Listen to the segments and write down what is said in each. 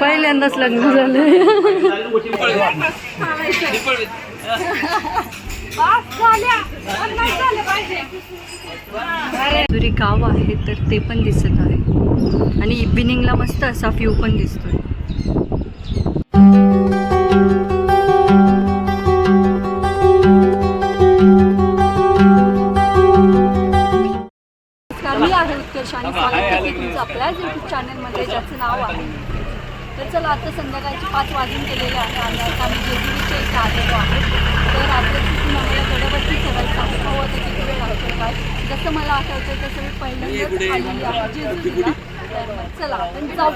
पहिल्यांदाच लग्न झालंय जुरी गाव आहे तर ते पण दिसत आहे. आणि इव्हिनिंगला मस्त असा व्ह्यू पण दिसतोय. आहे उत्कर्ष आणि स्वागत करते तुमचं आपल्याच यूट्यूब चॅनलमध्ये ज्याचं नाव आहे. तर चला आता संध्याकाळचे पाच वाजून गेलेले आहे आणि आता आम्ही जेजुरीच्या इथे आलेलो आहे. तर आता तिथून आम्हाला गडबडची चढायचं आहे हो आता किती वेळ लागतो काय जसं मला आठवतं तसं मी पहिल्यांदाच आलेली आहे जेजुरीला. तर चला आपण जाऊ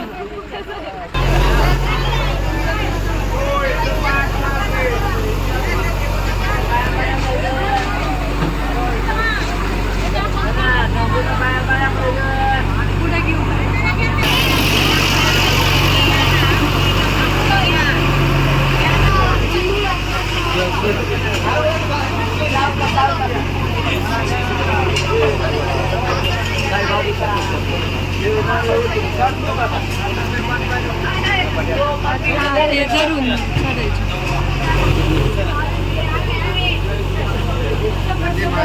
पुढे घेऊ हा, ते जरूर चढायचं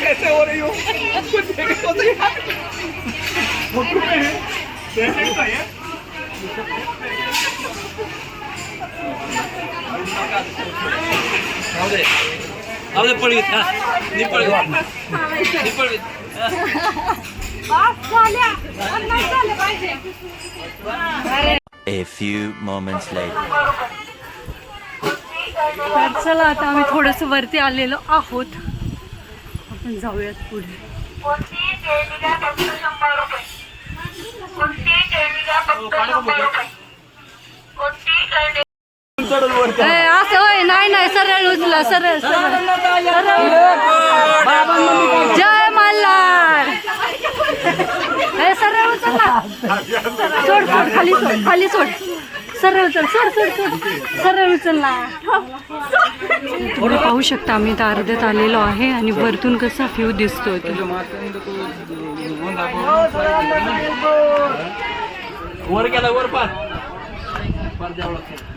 कैसे हो रही हो कुछ देखे तो सही फोटो में है देखे तो है Hold it. आपले पळवीत हा. निपळवीत A few moments later. तर चला आता आम्ही थोडंसं वरती आलेलो आहोत. आपण जाऊयात पुढे. नाही नाही सरळ उचला सरळ सरळ. जय मल्हार. ए, सरळ उचलला सोड सोड खाली सोड खाली सोड. सरळ उचल सोड सोड सोड. सरळ उचलला. तुम्ही पाहू शकता आम्ही तर अर्ध्यात आलेलो आहे आणि वरतून कसा व्ह्यू दिसतोय वर गेला वर पार पार द्यावं लागतं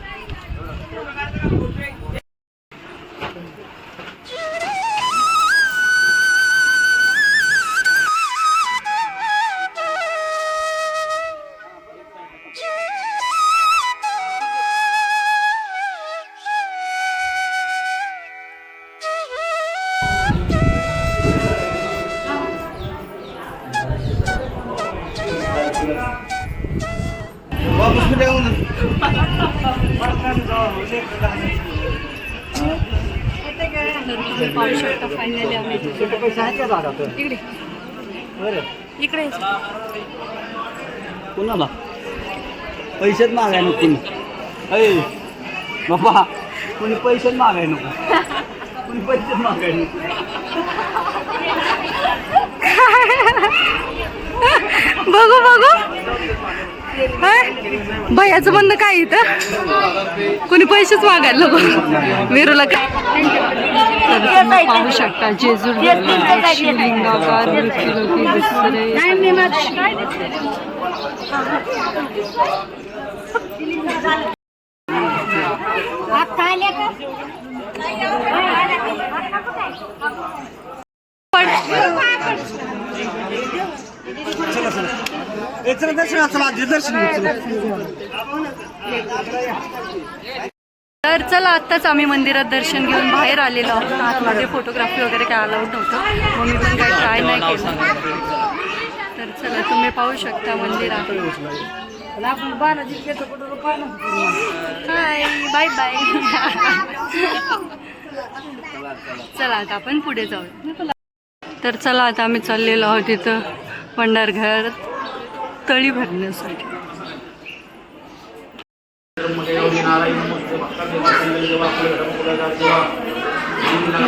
पाहू शकता फायनली आम्ही इकडे इकडे कुणाला पैसेच मागाय नको तुम्ही अय बाबा कुणी पैसेच मागाय नको कुणी पैसेच मागाय नको बघू बघू. भयाचं म्हणणं काय इथं? कोणी पैसेच मागायला नको. वेरूला काय? पाहू शकता जेजूर पण विसरे दर्शन चला आजी दर्शन तर चला आत्ताच आम्ही मंदिरात दर्शन घेऊन बाहेर आलेलो आहोत. आतमध्ये फोटोग्राफी वगैरे काय अलाउड नव्हतं. मग मी पण काही ट्राय नाही केलं. तर चला तुम्ही पाहू शकता मंदिर आहे हाय बाय बाय चला आता आपण पुढे जाऊ तर चला आता आम्ही चाललेलो आहोत तिथं भंडारघर तळी भरण्यासाठी.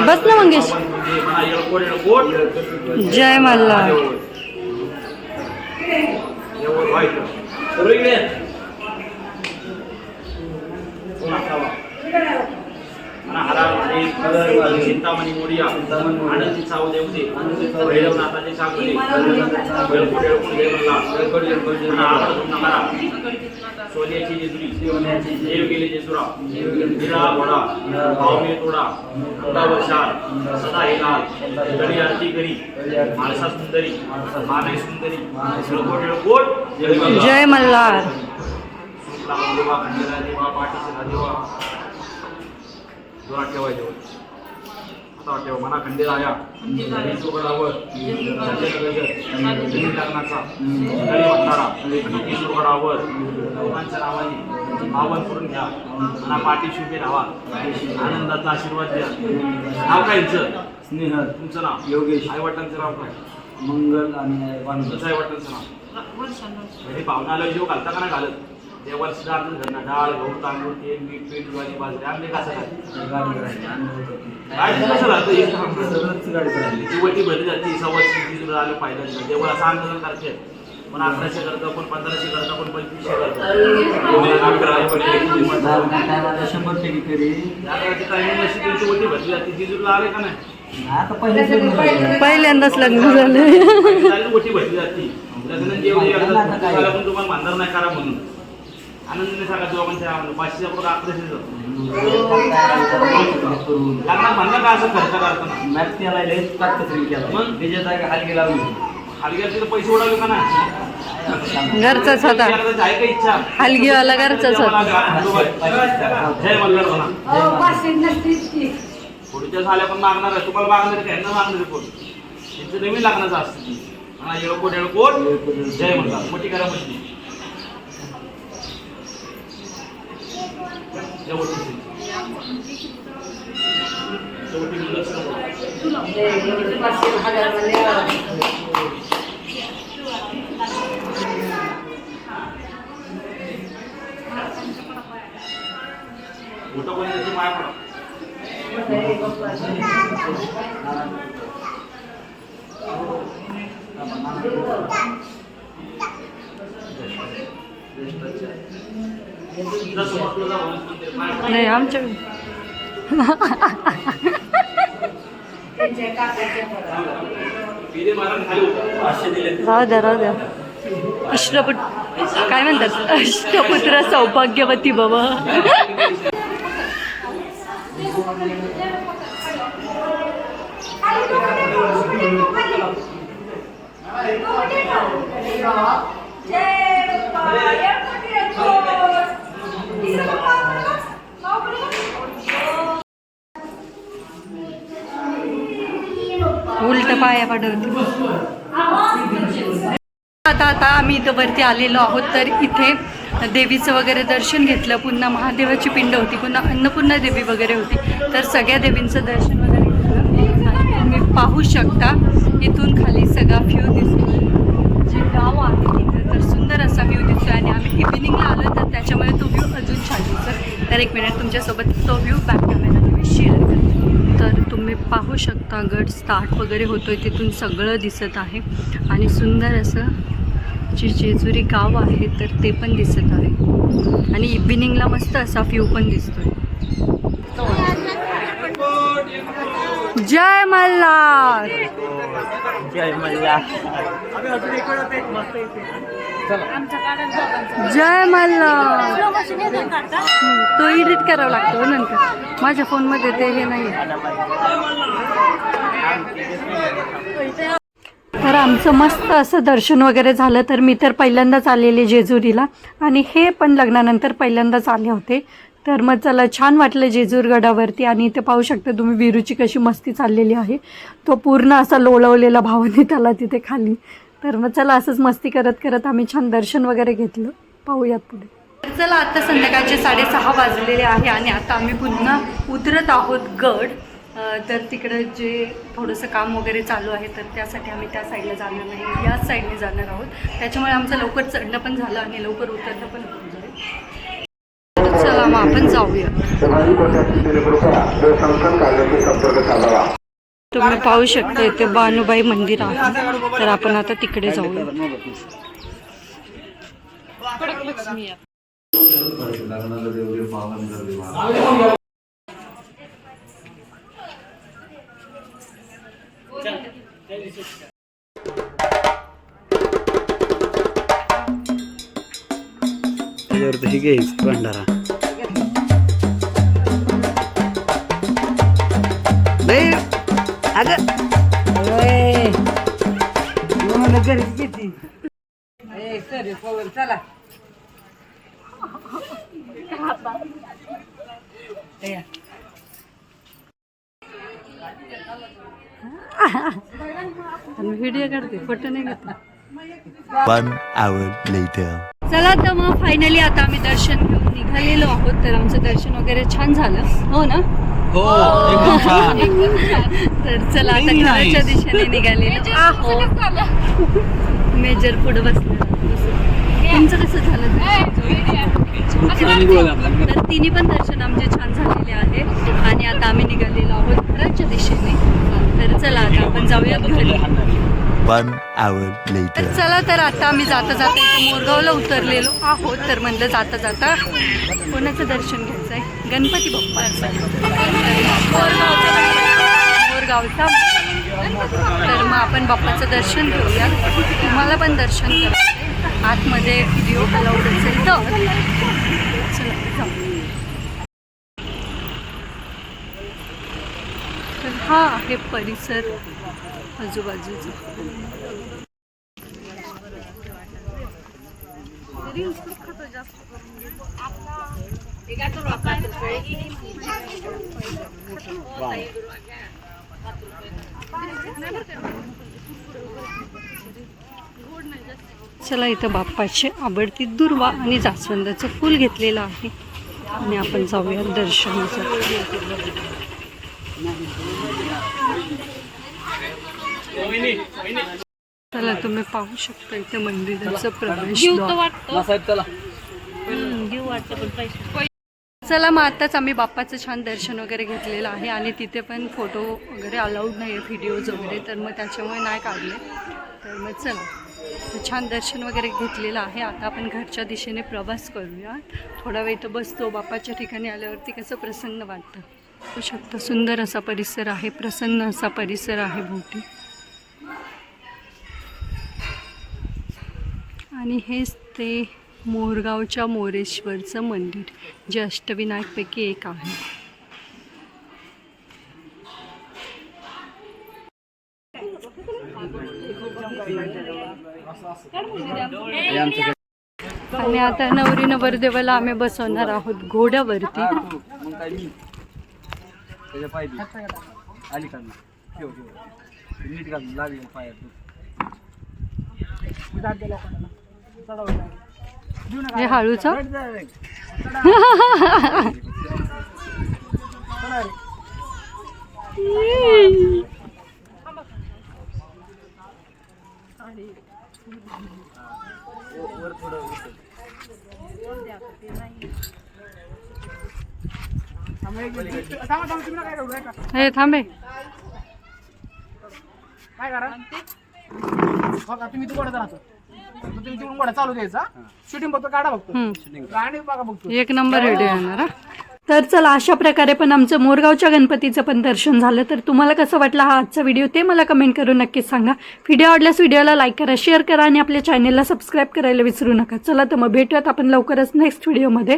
बस ना मंगेश. जय मल्हार. चिंतामणी मोरिया आनंदी भैरवनाथाचे सागरे देवला नकारा सोन्याची जेजुरी. देव गेले जेजुरा. निरा वडा भावने तोडा. अंगावर शाल सदा लाल. तरी आरती करी. माणसा सुंदरी. माने जय मल्हार. देवा खंडेला देवा देवा. जोरात ठेवायचे आता ठेवा मना खंडेराया सुगडावर लग्नाचा सुगडावर लोकांच्या नावाने. पावन करून घ्या. मला पाठी शुभे राहा आनंदाचा आशीर्वाद द्या. नाव काय यांचं स्नेहल. तुमचं नाव? योगेश. आई वडिलांचं नाव काय? मंगल आणि आई वडिलांचं नाव? हे पाहुणाला जेव घालता का नाही घालत? देवाला सुद्धा आपण घरना डाळ गहू तांदूळ तेल मीठ पीठ ज्वारी बाजरी आमले कसं गाडी कसं राहतं हे राहिली. ती वटी भरली जाते. सव्वाशे तीस आलं पाहिलं देवाला सहा जण करते पण अकराशे करतं कोण पंधराशे करतं कोण पंचवीसशे करतं. पण एक शंभर टक्के टायमिंग अशी वटी भरली जाते. जिजूरला आले का नाही. पहिल्यांदाच लग्न झालं. वटी भरली जाते. लग्न जेवढे पण तुम्हाला मानणार नाही करा म्हणून. आनंदीने सांगा दोघांच्या पाचशे पुढे अकराशे करून लग्नात म्हणलं का असं खर्च करताना? मॅथ केला लय काटकसरी केला. मग? त्याच्या जागा हलगी लावली. हलग्याचे तर पैसे उडाले का ना घरचाच होता आहे का इच्छा? हलगीवाला घरचाच होता जय मल्हार म्हणा. पुढच्या झाल्या पण मागणार आहे. तुम्हाला मागणार आहे त्यांना मागणार आहे कोण? त्यांचं नवीन लागण्याचं असतं. येळकोट येळकोट. जय मल्हार मोठी करा मोठी शेवटी शेवटी मुलं मोठं कोणी त्याची माया पडा जसं म्हटलं जा म्हणून म्हणते, माया पडा. नाही आमच्या राहू द्या राहू द्या. अष्टपुट काय म्हणतात? अष्टपुत्र सौभाग्यवती बाबा पाया पाठवते आता आता आम्ही इथं वरती आलेलो आहोत. तर इथे देवीचं वगैरे दर्शन घेतलं. पुन्हा महादेवाची पिंड होती. पुन्हा अन्नपूर्णा देवी वगैरे होती. तर सगळ्या देवींचं दर्शन वगैरे घेतलं. तुम्ही पाहू शकता इथून खाली सगळा फ्यू बघू शकता गड स्टार्ट वगैरे होतोय तिथून सगळं दिसत आहे. आणि सुंदर असं जे जेजुरी गाव आहे तर ते पण दिसत आहे. आणि इव्हिनिंगला मस्त असा व्ह्यू पण दिसतोय. जय मल्हार! जय मल्हार जय मल्हार तो एडिट करावा लागतो हो नंतर. माझ्या फोनमध्ये ते हे नाही तर आमचं मस्त असं दर्शन वगैरे झालं तर मी तर पहिल्यांदाच आलेले जेजुरीला. आणि हे पण लग्नानंतर पहिल्यांदाच आले होते. तर मग चला छान वाटलं जेजूर गडावरती आणि इथे पाहू शकता तुम्ही विरूची कशी मस्ती चाललेली आहे. तो पूर्ण असा लोळवलेला भावाने त्याला तिथे खाली. तर मग चला असंच मस्ती करत करत आम्ही छान दर्शन वगैरे घेतलं. पाहूयात पुढे. तर चला आता संध्याकाळचे साडेसहा वाजलेले आहे आणि आता आम्ही पुन्हा उतरत आहोत गड. तर तिकडं जे थोडंसं काम वगैरे चालू आहे तर त्यासाठी आम्ही त्या साईडला जाणार नाही. याच साईडने जाणार आहोत. त्याच्यामुळे आमचं लवकर चढणं पण झालं आणि लवकर उतरणं पण होऊन जाईल तर चला मग आपण जाऊया. तुम्ही पाहू शकता इथे बानुबाई मंदिर आहे. तर आपण आता तिकडे जाऊया. त्याच्यावर भंडारा. नाही. अगं. चला आणि व्हिडिओ काढते फोटो नाही घेतला One hour later. चला तर मग फायनली आता आम्ही दर्शन घेऊन निघालेलो आहोत. तर आमचं दर्शन वगैरे छान झालं. हो ना? हो एकदम छान. तर चला आता घराच्या दिशेने निघालेलो. आहोत मेजर पुढे बसलं. तुमचं कसं झालं? दर्शन? तर तिन्ही पण दर्शन आमचे छान झालेले आहे. आणि आता आम्ही निघालेलो आहोत घराच्या दिशेने. तर चला आता आपण जाऊयात घरी वन आवर तर चला तर आता आम्ही जाता जाता इथं मोरगावला उतरलेलो आहोत तर म्हणलं जाता जाता कोणाचं दर्शन घ्यायचं आहे गणपती बाप्पाचं. मोरगावचा. तर मग आपण बाप्पाचं दर्शन घेऊया. तुम्हाला पण दर्शन करायचं आतमध्ये व्हिडिओ अलाउड असेल तर. चला तर हा आहे परिसर. आजूबाजूच. चला इथं बाप्पाची आवडती दुर्वा आणि जास्वंदाचं फूल घेतलेलं आहे. आणि आपण जाऊया दर्शनासाठी. चला तुम्ही पाहू शकता इथे मंदिराचं प्रवेश चला. चला मग आताच आम्ही बाप्पाचं छान दर्शन वगैरे घेतलेलं आहे आणि तिथे पण फोटो वगैरे अलाउड नाही आहे व्हिडिओज वगैरे. तर मग त्याच्यामुळे नाही काढले. तर मग चला. तर छान दर्शन वगैरे घेतलेलं आहे. आता आपण घरच्या दिशेने प्रवास करूया थोडा वेळ इथं बसतो. बाप्पाच्या ठिकाणी आल्यावरती कसं प्रसन्न वाटतं. होऊ शकतं. सुंदर असा परिसर आहे. प्रसन्न असा परिसर आहे भोवती. आणि हेच ते मोरगावच्या मोरेश्वरचं मंदिर जे अष्टविनायकपैकी एक आहे. आणि आता नवरी नवरदेवाला आम्ही बसवणार आहोत घोड्यावरती. नीट घाल पायात. हे हळूचं? हे थांबे. काय करा? बघा तुम्ही तिकडे राहतो. मग तुम्ही तिकडून गोडा चालू द्यायचा? शूटिंग बघतो काढा बघतो हम्म. गाणी बघा बघतो. एक नंबर व्हिडिओ येणार हा. तर चला अशा प्रकारे पण आमचं मोरगावच्या गणपतीचं पण दर्शन झालं. तर तुम्हाला कसं वाटलं हा आजचा व्हिडिओ ते मला कमेंट करून नक्कीच सांगा. व्हिडिओ आवडल्यास व्हिडिओला लाईक करा शेअर करा आणि आपल्या चॅनेलला सबस्क्राईब करायला विसरू नका. चला तर मग भेटूयात आपण लवकरच नेक्स्ट व्हिडिओमध्ये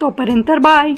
तोपर्यंत बाय